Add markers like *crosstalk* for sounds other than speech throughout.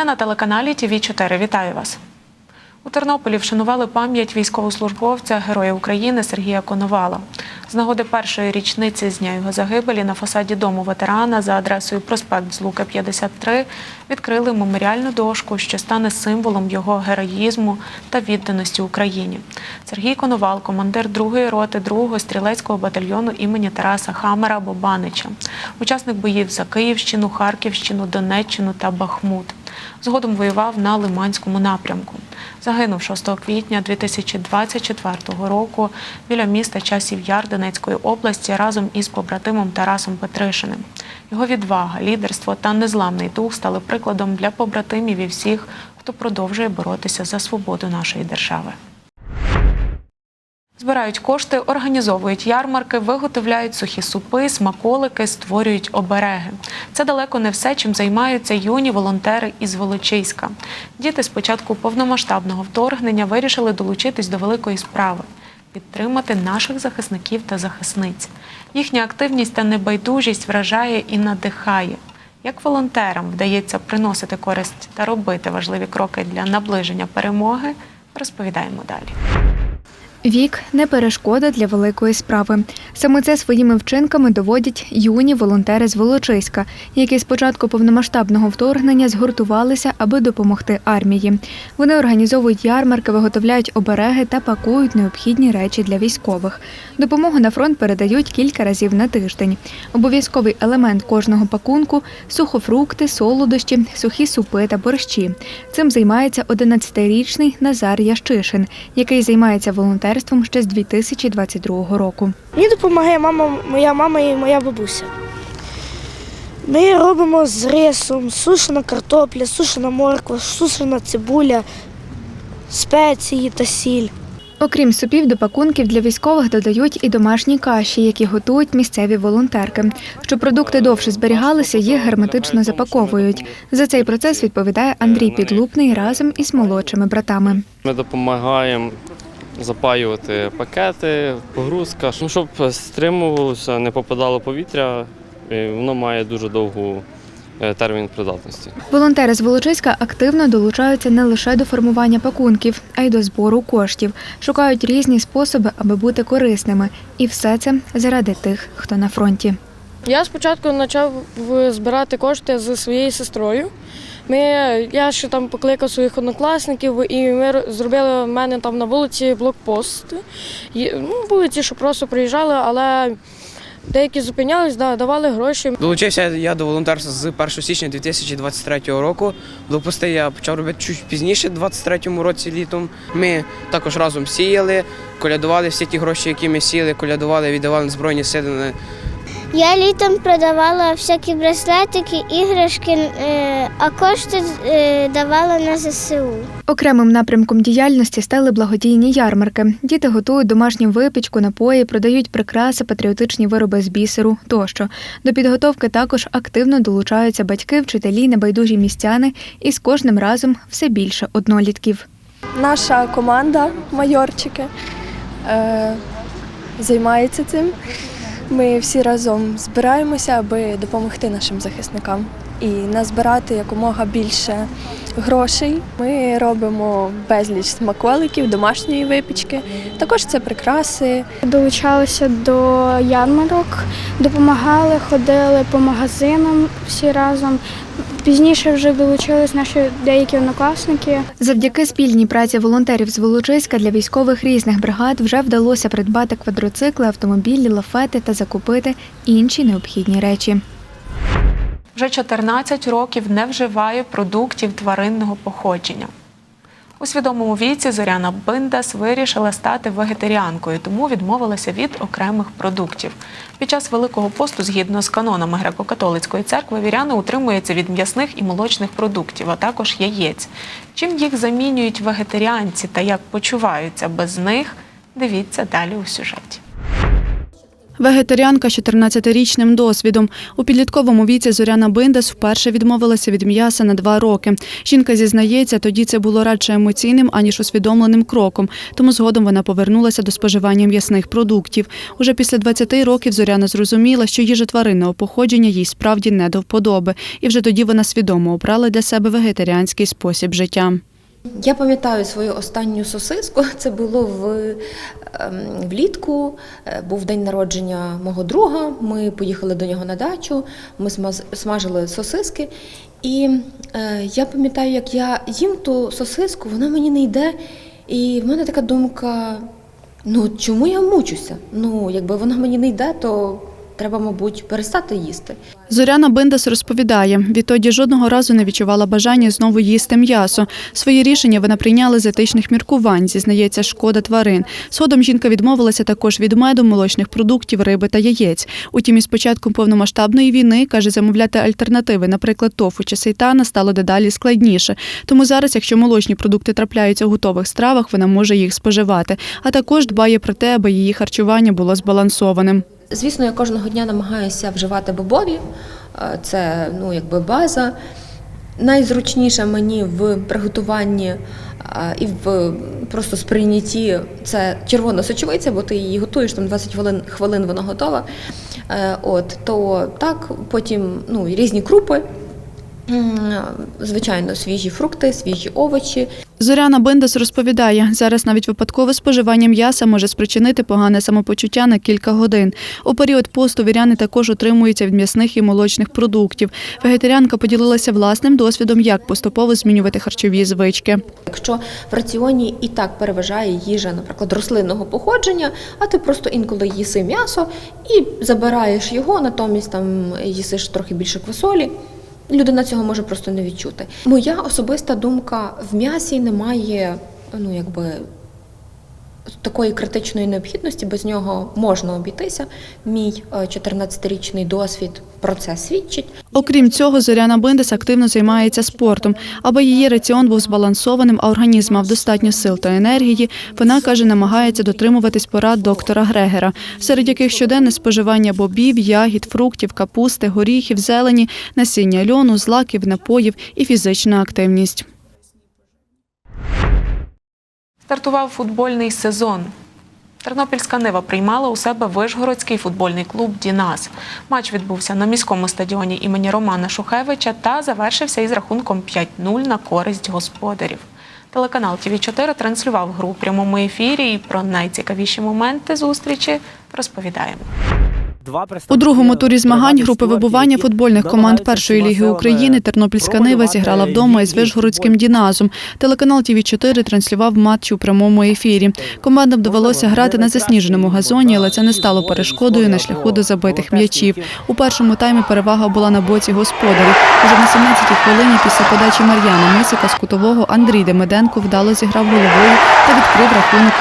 Новини на телеканалі ТВ 4 Вітаю вас. У Тернополі вшанували пам'ять військовослужбовця Героя України Сергія Коновала. З нагоди першої річниці з дня його загибелі на фасаді дому ветерана за адресою проспект Злука 53 відкрили меморіальну дошку, що стане символом його героїзму та відданості Україні. Сергій Коновал, командир 2-ї роти 2-го стрілецького батальйону імені Тараса Хамера Бобанича, учасник боїв за Київщину, Харківщину, Донеччину та Бахмут. Згодом воював на Лиманському напрямку. Загинув 6 квітня 2024 року біля міста Часів Яр Донецької області разом із побратимом Тарасом Петришиним. Його відвага, лідерство та незламний дух стали прикладом для побратимів і всіх, хто продовжує боротися за свободу нашої держави. Збирають кошти, організовують ярмарки, виготовляють сухі супи, смаколики, створюють обереги. Це далеко не все, чим займаються юні волонтери із Волочиська. Діти з початку повномасштабного вторгнення вирішили долучитись до великої справи підтримати наших захисників та захисниць. Їхня активність та небайдужість вражає і надихає. Як волонтерам вдається приносити користь та робити важливі кроки для наближення перемоги, розповідаємо далі. Вік не перешкода для великої справи. Саме це своїми вчинками доводять юні волонтери з Волочиська, які з початку повномасштабного вторгнення згуртувалися, аби допомогти армії. Вони організовують ярмарки, виготовляють обереги та пакують необхідні речі для військових. Допомогу на фронт передають кілька разів на тиждень. Обов'язковий елемент кожного пакунку сухофрукти, солодощі, сухі супи та борщі. Цим займається 11-річний Назар Ящишин, який займається волонтерством ще з 2022 року. Мені допомагає мама, моя мама і моя бабуся. Ми робимо з рисом, сушена картопля, сушена морква, сушена цибуля, спеції та сіль. Окрім супів, до пакунків для військових додають і домашні каші, які готують місцеві волонтерки. Щоб продукти довше зберігалися, їх герметично запаковують. За цей процес відповідає Андрій Підлупний разом із молодшими братами. Ми допомагаємо запаювати пакети, погрузка, ну, щоб стримувалося, не попадало повітря. і Воно має дуже довгу е, термін придатності. Волонтери з Волочиська активно долучаються не лише до формування пакунків, а й до збору коштів. Шукають різні способи, аби бути корисними. І все це заради тих, хто на фронті. Я спочатку почав збирати кошти зі своєю сестрою. Ми, я ще там покликав своїх однокласників, і ми зробили в мене там на вулиці блокпост. Ну, вулиці, що просто приїжджали, але деякі зупинялись, да, давали гроші. Долучився я до волонтерства з 1 січня 2023 року. Блокпости я почав робити чуть пізніше, у 2023 році літом. Ми також разом сіяли, колядували всі ті гроші, які ми сіяли, колядували, віддавали на Збройні сили. Я літом продавала всякі браслетики, іграшки, е, а кошти е, давала на ЗСУ. Окремим напрямком діяльності стали благодійні ярмарки. Діти готують домашню випічку, напої, продають прикраси, патріотичні вироби з бісеру тощо. До підготовки також активно долучаються батьки, вчителі, небайдужі містяни, і з кожним разом все більше однолітків. Наша команда майорчики е, займається цим. Ми всі разом збираємося, аби допомогти нашим захисникам і назбирати якомога більше грошей. Ми робимо безліч смаколиків, домашньої випічки. Також це прикраси, Долучалися до ярмарок, допомагали, ходили по магазинам всі разом. Пізніше вже долучились наші деякі однокласники. Завдяки спільній праці волонтерів з Волочиська для військових різних бригад вже вдалося придбати квадроцикли, автомобілі, лафети та закупити інші необхідні речі. Вже 14 років не вживає продуктів тваринного походження. У свідомому віці Зоряна Биндас вирішила стати вегетаріанкою, тому відмовилася від окремих продуктів. Під час Великого посту, згідно з канонами греко-католицької церкви, віряни утримуються від м'ясних і молочних продуктів, а також яєць. Чим їх замінюють вегетаріанці та як почуваються без них, дивіться далі у сюжеті. Вегетаріанка з 14-річним досвідом. У підлітковому віці Зоряна Биндес вперше відмовилася від м'яса на два роки. Жінка зізнається, тоді це було радше емоційним, аніж усвідомленим кроком. Тому згодом вона повернулася до споживання м'ясних продуктів. Уже після 20 років Зоряна зрозуміла, що їжа тваринного походження їй справді не до вподоби. І вже тоді вона свідомо обрала для себе вегетаріанський спосіб життя. Я пам'ятаю свою останню сосиску. *laughs* Це було в, ем, влітку. Е, Був день народження мого друга. Ми поїхали до нього на дачу. Ми смажили сосиски. І е, я пам'ятаю, як я їм ту сосиску, вона мені не йде. І в мене така думка: ну чому я мучуся? Ну, якби вона мені не йде, то треба, мабуть, перестати їсти. Зоряна Биндес розповідає, відтоді жодного разу не відчувала бажання знову їсти м'ясо. Свої рішення вона прийняла з етичних міркувань, зізнається, шкода тварин. Згодом жінка відмовилася також від меду, молочних продуктів, риби та яєць. Утім, із початком повномасштабної війни, каже, замовляти альтернативи, наприклад, тофу чи сейтана, стало дедалі складніше. Тому зараз, якщо молочні продукти трапляються у готових стравах, вона може їх споживати. А також дбає про те, аби її харчування було збалансованим. Звісно, я кожного дня намагаюся вживати бобові. Е, Це ну, якби база. Найзручніше мені в приготуванні е, і в просто сприйнятті це червона сочевиця, бо ти її готуєш там 20 хвилин, хвилин вона готова. Е, От, то так, потім ну, різні крупи, звичайно, свіжі фрукти, свіжі овочі. Зоряна Биндес розповідає, зараз навіть випадкове споживання м'яса може спричинити погане самопочуття на кілька годин. У період посту віряни також утримуються від м'ясних і молочних продуктів. Вегетаріанка поділилася власним досвідом, як поступово змінювати харчові звички. Якщо в раціоні і так переважає їжа, наприклад, рослинного походження, а ти просто інколи їси м'ясо і забираєш його, натомість там їсиш трохи більше квасолі. Людина цього може просто не відчути. Моя особиста думка в м'ясі немає, ну якби. Такої критичної необхідності без нього можна обійтися. Мій е, 14-річний досвід про це свідчить. Окрім цього, Зоряна Биндес активно займається спортом. Аби її раціон був збалансованим, а організм мав достатньо сил та енергії, вона каже, намагається дотримуватись порад доктора Грегера, серед яких щоденне споживання бобів, ягід, фруктів, капусти, горіхів, зелені, насіння льону, злаків, напоїв і фізична активність. Стартував футбольний сезон. Тернопільська Нива приймала у себе Вишгородський футбольний клуб Дінас. Матч відбувся на міському стадіоні імені Романа Шухевича та завершився із рахунком 5-0 на користь господарів. Телеканал ТВ 4 транслював гру у прямому ефірі і про найцікавіші моменти зустрічі розповідаємо. У другому турі змагань групи вибування футбольних команд першої ліги України Тернопільська Нива зіграла вдома із Вишгородським Діназом. Телеканал ТВ 4 транслював матч у прямому ефірі. Командам довелося грати на засніженому газоні, але це не стало перешкодою на шляху до забитих м'ячів. У першому таймі перевага була на боці господарів. Уже на 17-й хвилині після подачі Мар'яна Мисика з кутового Андрій Демиденко вдало зіграв головою та відкрив рахунок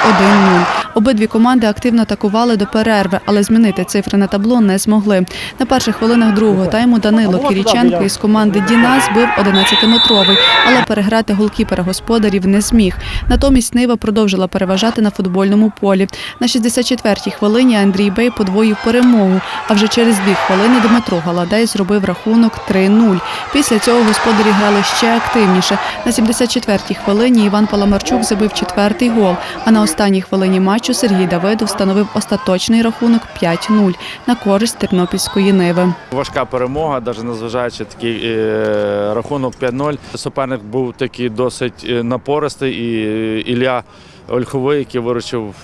1-0. Обидві команди активно атакували до перерви, але змінити цифри на табло не змогли. На перших хвилинах другого тайму Данило Кіріченко із команди Діна збив 11-метровий, але переграти голкіпера господарів не зміг. Натомість Нива продовжила переважати на футбольному полі. На 64-й хвилині Андрій Бей подвоїв перемогу, а вже через дві хвилини Дмитро Галадей зробив рахунок 3-0. Після цього господарі грали ще активніше. На 74-й хвилині Іван Паламарчук забив четвертий гол, а на останній хвилині матчу Сергій Давидов встановив остаточний рахунок 5-0 на користь Тернопільської Ниви. Важка перемога, навіть незважаючи такий е, рахунок 5-0. Суперник був такий досить е, напористий, і Ілля Ольховий, який виручив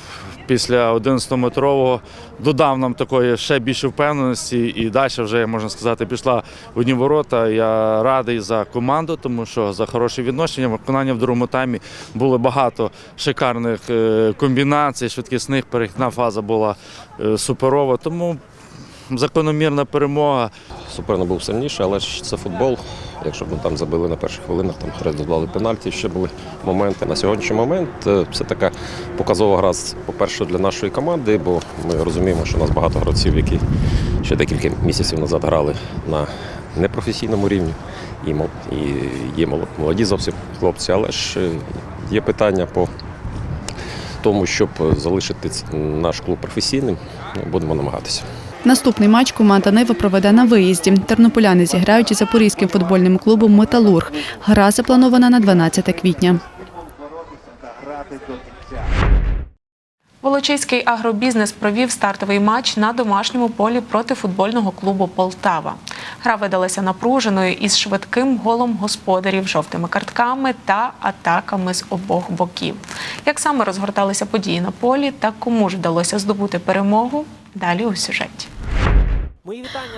після 11-метрового, додав нам такої ще більше впевненості, і далі вже можна сказати, пішла в одні ворота. Я радий за команду, тому що за хороше відношення. Виконання в другому таймі було багато шикарних е, комбінацій, швидкісних перехідна фаза була е, суперова. Тому закономірна перемога. Суперник був сильніший, але ж це футбол. Якщо б ми там забили на перших хвилинах, там три пенальті, ще були моменти. На сьогоднішній момент це така показова гра, по-перше, для нашої команди, бо ми розуміємо, що у нас багато гравців, які ще декілька місяців назад грали на непрофесійному рівні. І є молоді зовсім хлопці, але ж е, є питання по тому, щоб залишити наш клуб професійним, будемо намагатися. Наступний матч команда Нива проведе на виїзді. Тернополяни зіграють із запорізьким футбольним клубом Металург. Гра запланована на 12 квітня. Волочиський агробізнес провів стартовий матч на домашньому полі проти футбольного клубу Полтава. Гра видалася напруженою із швидким голом господарів, жовтими картками та атаками з обох боків. Як саме розгорталися події на полі та кому ж вдалося здобути перемогу? Далі у сюжеті.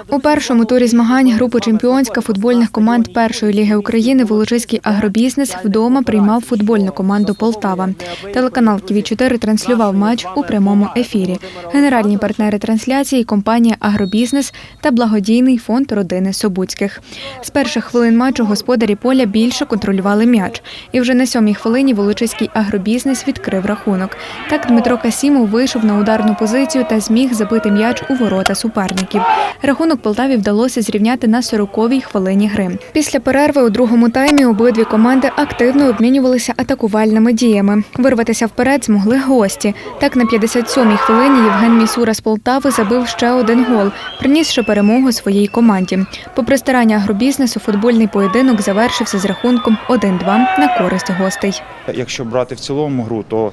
У першому турі змагань групи чемпіонська футбольних команд першої ліги України Волочиський агробізнес вдома приймав футбольну команду Полтава. Телеканал ТВ 4 транслював матч у прямому ефірі. Генеральні партнери трансляції компанія Агробізнес та благодійний фонд родини Собуцьких. З перших хвилин матчу господарі поля більше контролювали м'яч. І вже на сьомій хвилині Волочиський агробізнес відкрив рахунок. Так Дмитро Касімов вийшов на ударну позицію та зміг забити м'яч у ворота суперників. Рахунок Полтаві вдалося зрівняти на 40-й хвилині гри. Після перерви у другому таймі обидві команди активно обмінювалися атакувальними діями. Вирватися вперед змогли гості. Так на 57-й хвилині Євген Місура з Полтави забив ще один гол, принісши перемогу своїй команді. Попри старання агробізнесу, футбольний поєдинок завершився з рахунком 1-2 на користь гостей. Якщо брати в цілому гру, то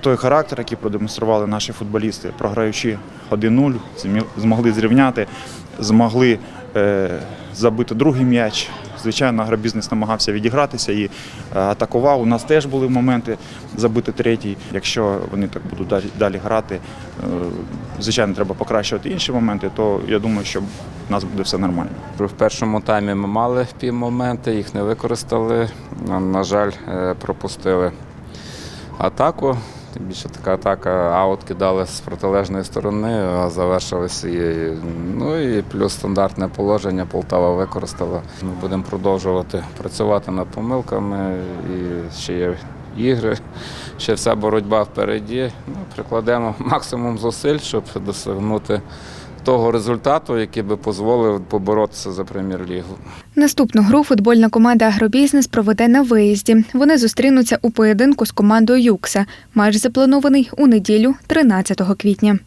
той характер, який продемонстрували наші футболісти, програючи 1-0, змогли зрівняти, змогли е, забити другий м'яч. Звичайно, агробізнес намагався відігратися і е, атакував. У нас теж були моменти забити третій. Якщо вони так будуть далі, грати, е, звичайно, треба покращувати інші моменти, то я думаю, що в нас буде все нормально. В першому таймі ми мали півмоменти, їх не використали. На- жаль, е, пропустили атаку. Тим більше така атака аут кидали з протилежної сторони, а завершилися її. ну і плюс стандартне положення Полтава використала. Ми будемо продовжувати працювати над помилками і ще є ігри, ще вся боротьба впереді. Ну, прикладемо *laughs* максимум зусиль, щоб досягнути того результату, який би дозволив поборотися за прем'єр-лігу. Наступну гру футбольна команда Агробізнес проведе на виїзді. Вони зустрінуться у поєдинку з командою Юкса. Матч запланований у неділю, 13 квітня.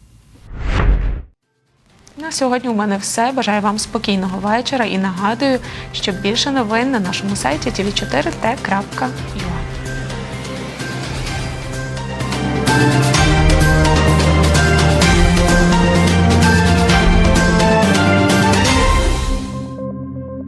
На сьогодні у мене все. Бажаю вам спокійного вечора і нагадую, що більше новин на нашому сайті tv4t.ua.